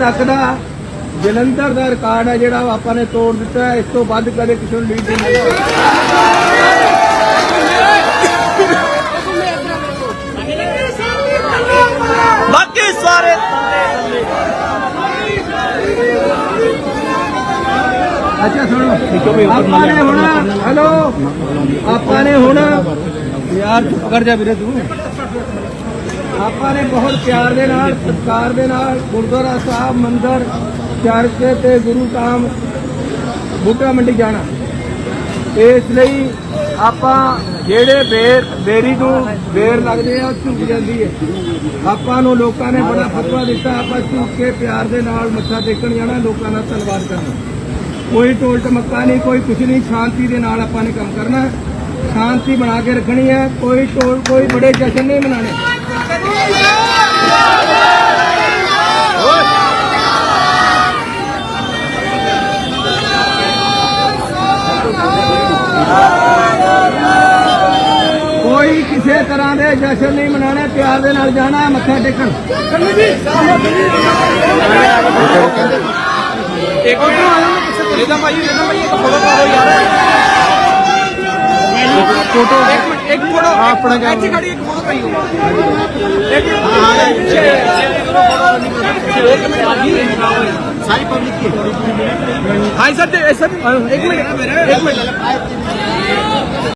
ਤੱਕ ਦਾ ਜਲੰਧਰ ਦਾ ਰਿਕਾਰਡ ਹੈ ਜਿਹੜਾ ਆਪਾਂ ਨੇ ਤੋੜ ਦਿੱਤਾ ਹੈ। ਇਸ ਤੋਂ ਵੱਧ ਕਦੇ ਕਿਸੇ ਨੂੰ ਲੀਡ ਨਹੀਂ ਮਿਲਿਆ ਬਾਕੀ ਸਾਰੇ ਅੱਛਾ ਸੁਣੋ। ਆਪਾਂ ਨੇ ਹੁਣ ਹੈਲੋ? ਆਪਾਂ ਨੇ ਹੁਣ ਯਾਰ ਚੁੱਪ ਕਰ ਜਾ ਵੀਰੇ ਤੂੰ। ਆਪਾਂ ਨੇ ਬਹੁਤ ਪਿਆਰ ਦੇ ਨਾਲ, ਸਤਿਕਾਰ ਦੇ ਨਾਲ, ਗੁਰਦੁਆਰਾ ਸਾਹਿਬ, ਮੰਦਰ, ਚਰਚ ਤੇ ਗੁਰੂ ਧਾਮ ਬੂਟਾ ਮੰਡੀ ਜਾਣਾ। ਇਸ ਲਈ ਆਪਾਂ ਜਿਹੜੇ ਬੇਰ, ਬੇਰੀ ਨੂੰ ਬੇਰ ਲੱਗਦੇ ਆ, ਉਹ ਝੁਕ ਜਾਂਦੀ ਹੈ। ਆਪਾਂ ਨੂੰ ਲੋਕਾਂ ਨੇ ਬੜਾ ਫਤਵਾ ਦਿੱਤਾ, ਆਪਾਂ ਝੁਕ ਕੇ ਪਿਆਰ ਦੇ ਨਾਲ ਮੱਥਾ ਟੇਕਣ ਜਾਣਾ, ਲੋਕਾਂ ਦਾ ਧੰਨਵਾਦ ਕਰਨਾ। ਕੋਈ ਟੋਲ ਟਮੱਕਾ ਨਹੀਂ, ਕੋਈ ਕੁਝ ਨਹੀਂ, ਸ਼ਾਂਤੀ ਦੇ ਨਾਲ ਆਪਾਂ ਨੇ ਕੰਮ ਕਰਨਾ। ਸ਼ਾਂਤੀ ਬਣਾ ਕੇ ਰੱਖਣੀ ਹੈ, ਕੋਈ ਟੋਲ ਕੋਈ ਬੜੇ ਜਸ਼ਨ ਨਹੀਂ ਮਨਾਣੇ ਕੋਈ ਕਿਸੇ ਤਰ੍ਹਾਂ ਦੇ ਜਸ਼ਨ ਨਹੀਂ ਮਨਾਣੇ ਪਿਆਰ ਦੇ ਨਾਲ ਜਾਣਾ ਮੱਥਾ ਟੇਕਣ। ਇੱਕ ਇਹਦਾ ਭਾਈ ਇਹਦਾ ਭਾਈ, ਇੱਕ ਫੋਟੋ ਪਾਓ ਯਾਰ। ਫੋਟੋ ਇੱਕ ਮਿੰਟ ਇੱਕ ਫੋਟੋ। ਆਪਣਾ ਇੱਥੇ ਖੜੀ ਇੱਕ ਫੋਟੋ ਪਾਈ ਇੱਕ ਹਾਂ ਸਾਰੀ ਪਬਲਿਕ ਕੀ ਹਾਂ। ਸਰ ਤੇ ਸਰ ਇੱਕ ਮਿੰਟ ਇੱਕ ਮਿੰਟ।